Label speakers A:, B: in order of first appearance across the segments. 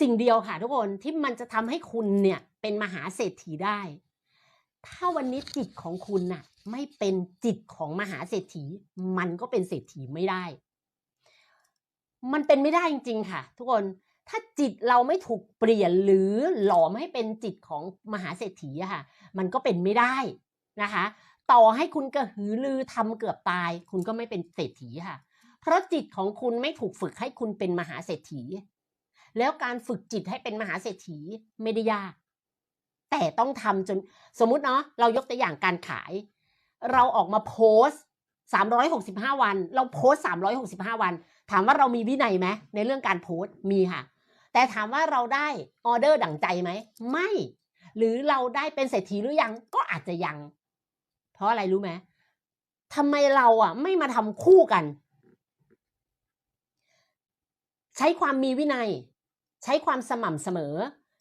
A: สิ่งเดียวค่ะทุกคนที่มันจะทำให้คุณเนี่ยเป็นมหาเศรษฐีได้ ถ้าวันนี้จิตของคุณน่ะ ไม่เป็นจิตของมหาเศรษฐี มันก็เป็นเศรษฐีไม่ได้ มันเป็นไม่ได้จริง ๆ ค่ะ ทุกคนถ้าจิตเราไม่ถูกเปลี่ยนหรือหลอมให้เป็นจิตของมหาเศรษฐีอะค่ะ มันก็เป็นไม่ได้นะคะ ต่อให้คุณกระหือรือทำเกือบตาย คุณก็ไม่เป็นเศรษฐีค่ะ เพราะจิตของคุณไม่ถูกฝึกให้คุณเป็นมหาเศรษฐี แล้วการฝึกจิตให้เป็นมหาเศรษฐีไม่ได้ยาก แต่ต้องทำจนสมมุติเนาะเรายกตัวอย่างการขาย เราออกมาโพสต์365วัน เราโพสต์365วัน ถามว่าเรามีวินัยไหมในเรื่องการโพสต์มีค่ะ แต่ถามว่าเราได้ออเดอร์ดั่งใจไหมไม่ หรือเราได้เป็นเศรษฐีหรือยังก็อาจจะยัง เพราะอะไรรู้ไหมทำไมเราอะ ไม่มาทำคู่กัน ใช้ความมีวินัย ใช้ความสม่ำเสมอ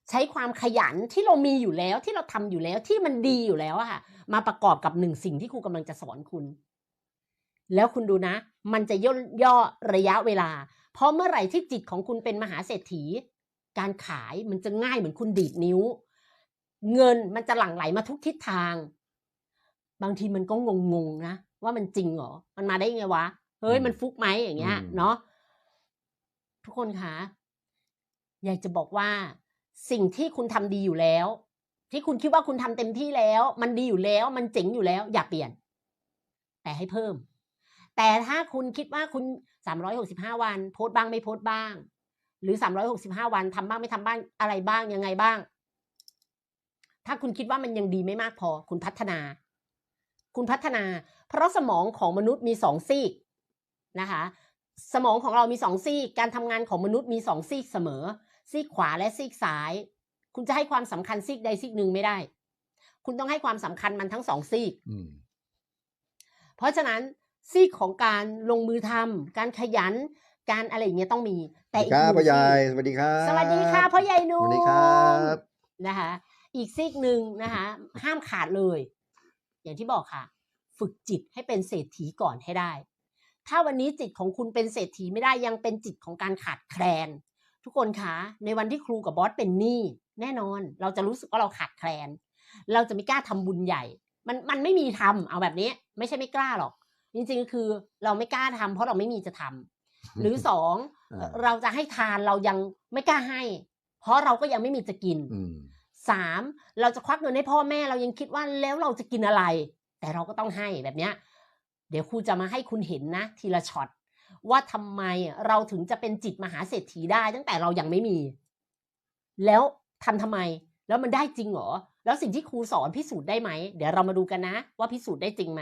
A: ใช้ความขยันที่เรามีอยู่แล้วที่เราทำอยู่แล้วที่มันดีอยู่แล้วอะค่ะ มาประกอบกับหนึ่งสิ่งที่ครูกำลังจะสอนคุณ แล้วคุณดูนะ มันจะย่นย่อระยะเวลา เพราะเมื่อไหร่ที่จิตของคุณเป็นมหาเศรษฐี การขายมันจะง่ายเหมือนคุณดีดนิ้ว เงินมันจะหลั่งไหลมาทุกทิศทาง บางทีมันก็งงๆนะว่ามันจริงเหรอ มันมาได้ไงวะ เฮ้ย
B: อืม
A: มันฟุกไหมอย่างเงี้ย
B: อืม
A: เนาะ ทุกคนคะ อยากจะบอกว่าสิ่งที่คุณทำดีอยู่แล้ว ที่คุณคิดว่าคุณทำเต็มที่แล้ว มันดีอยู่แล้ว มันเจ๋งอยู่แล้ว อย่าเปลี่ยน แต่ให้เพิ่ม แต่ถ้าคุณคิดว่าคุณ 365 วัน โพสต์บ้างไม่โพสต์บ้าง หรือ 365 วันทำบ้างไม่ทำบ้างอะไรบ้างยังไงบ้าง ถ้าคุณคิดว่ามันยังดีไม่มากพอ คุณพัฒนา คุณพัฒนา เพราะสมองของมนุษย์มีสองซีกนะคะ สมองของเรามีสองซีก การทำงานของมนุษย์มีสองซีกเสมอ ซีกขวาและซีกซ้าย คุณจะให้ความสำคัญซีกใดซีกหนึ่งไม่ได้ คุณต้องให้ความสำคัญมันทั้งสองซีก
B: อืม
A: เพราะฉะนั้นซีกของการลงมือทำการขยัน การอะไรอย่างเงี้ยต้องมี แต่อีก
B: ครับ
A: ห
B: พ่อ
A: นึ่ง
B: ใหญ่
A: ซีก
B: สวัสดีครับ
A: สวัสดีค่ะพ่อใหญ่หนุ่
B: ส
A: ม
B: วัสดีครับ
A: นะคะ อีกซีกหนึ่งนะคะ ห้ามขาดเลย อย่างที่บอกค่ะ ฝึกจิตให้เป็นเศรษฐีก่อนให้ได้ถ้าวันนี้จิตของคุณเป็นเศรษฐีไม่ได้ยังเป็นจิตของการขาดแคลน ทุกคนคะในวันที่ครูกับบอสเป็นหนี้แน่นอน เราจะรู้สึกว่าเราขาดแคลน เราจะไม่กล้าทำบุญใหญ่ มันมันไม่มีทำเอาแบบนี้ ไม่ใช่ไม่กล้าหรอก จริงๆ คือเราไม่กล้าทำเพราะเราไม่มีจะทำหรือสอง
B: อ่า
A: เราจะให้ทานเรายังไม่กล้าให้ เพราะเราก็ยังไม่มีจะกิน
B: อืม
A: สามเราจะควักเงินให้พ่อแม่เรายังคิดว่าแล้วเราจะกินอะไร แต่เราก็ต้องให้แบบเนี้ยเดี๋ยวครูจะมาให้คุณเห็นนะ ทีละช็อต ว่าทำไมเราถึงจะเป็นจิตมหาเศรษฐีได้ ตั้งแต่เรายังไม่มี แล้วทำทำไม แล้วมันได้จริงเหรอ แล้วสิ่งที่ครูสอนพิสูจน์ได้ไหม เดี๋ยวเรามาดูกันนะ ว่าพิสูจน์ได้จริงไหม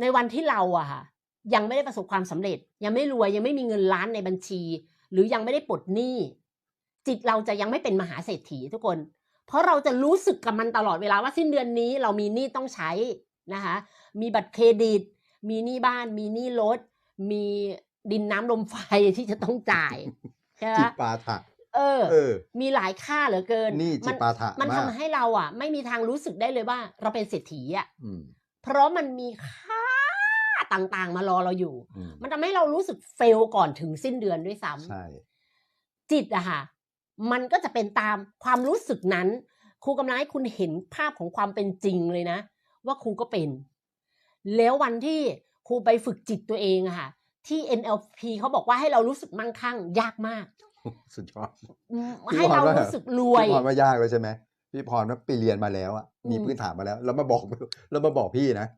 A: ในวันที่เราอะค่ะยังไม่ได้ประสบความสำเร็จ ยังไม่รวยยังไม่มีเงินล้านในบัญชี หรือยังไม่ได้ปลดหนี้จิตเราจะยังไม่เป็นมหาเศรษฐีทุกคน เพราะเราจะรู้สึกกับมันตลอดเวลาว่าสิ้นเดือนนี้เรามีหนี้ต้องใช้นะคะมีบัตรเครดิต มีหนี้บ้าน มีหนี้รถ มีดินน้ำลมไฟที่จะต้องจ่ายใช่ไหม
B: จิปาถะ
A: เออ
B: เออ
A: มีหลายค่าเหลือเกิน
B: นี่จิ
A: มั
B: ปาถะ
A: มัน
B: มาก
A: ทำให้เราอะ ไม่มีทางรู้สึกได้เลยว่า เราเป็นเศรษฐีอะ
B: อืม
A: เพราะมันมีค่าต่างๆ มารอเราอยู่
B: อืม
A: มันทำให้เรารู้สึกเฟลก่อนถึงสิ้นเดือนด้วยซ้ำ
B: ใช่
A: จิตอะค่ะ มันก็จะเป็นตามความรู้สึกนั้น ครูกำลังให้คุณเห็นภาพของความเป็นจริงเลยนะ ว่าครูก็เป็น แล้ววันที่ครูไปฝึกจิตตัวเองอะค่ะ ที่ NLP เขาบอกว่าให้เรารู้สึกมั่งคั่งยากมาก
B: สุดยอด
A: อืม
B: พี่
A: ให้
B: พร
A: เรา
B: ว่า
A: รู้สึกรวย
B: พี่พรว่ายากเลยใช่ไหมพี่พรว่าไปเรียนมาแล้วอะมี
A: อืม
B: พื้นฐานมาแล้ว แล้วมาบอกแล้วมาบอกพี่นะ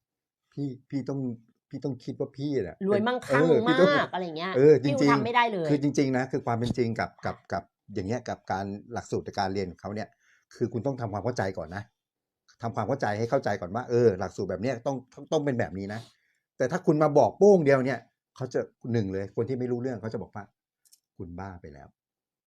B: พี่พี่ต้องพี่ต้องคิดว่าพี่เนี่ย
A: รวยมั่งคั่ง
B: เออพี่
A: มา
B: ต้อง
A: กอะไรเงี้ย
B: เออจริงๆ
A: ที่คทำไม่ได้เลย
B: คือจริง ๆ นะ คือความเป็นจริงกับกับกับอย่างเงี้ยกับการหลักสูตรในการเรียนของเขาเนี่ย คือคุณต้องทำความเข้าใจก่อนนะ ทำความเข้าใจให้เข้าใจก่อนว่าเออหลักสูตรแบบเนี้ยต้องต้องต้องเป็นแบบนี้นะ แต่ถ้าคุณมาบอกโป้งเดียวเนี่ยเขาจะหนึ่งเลย คนที่ไม่รู้เรื่องเขาจะบอกว่า คุณบ้าไปแล้ว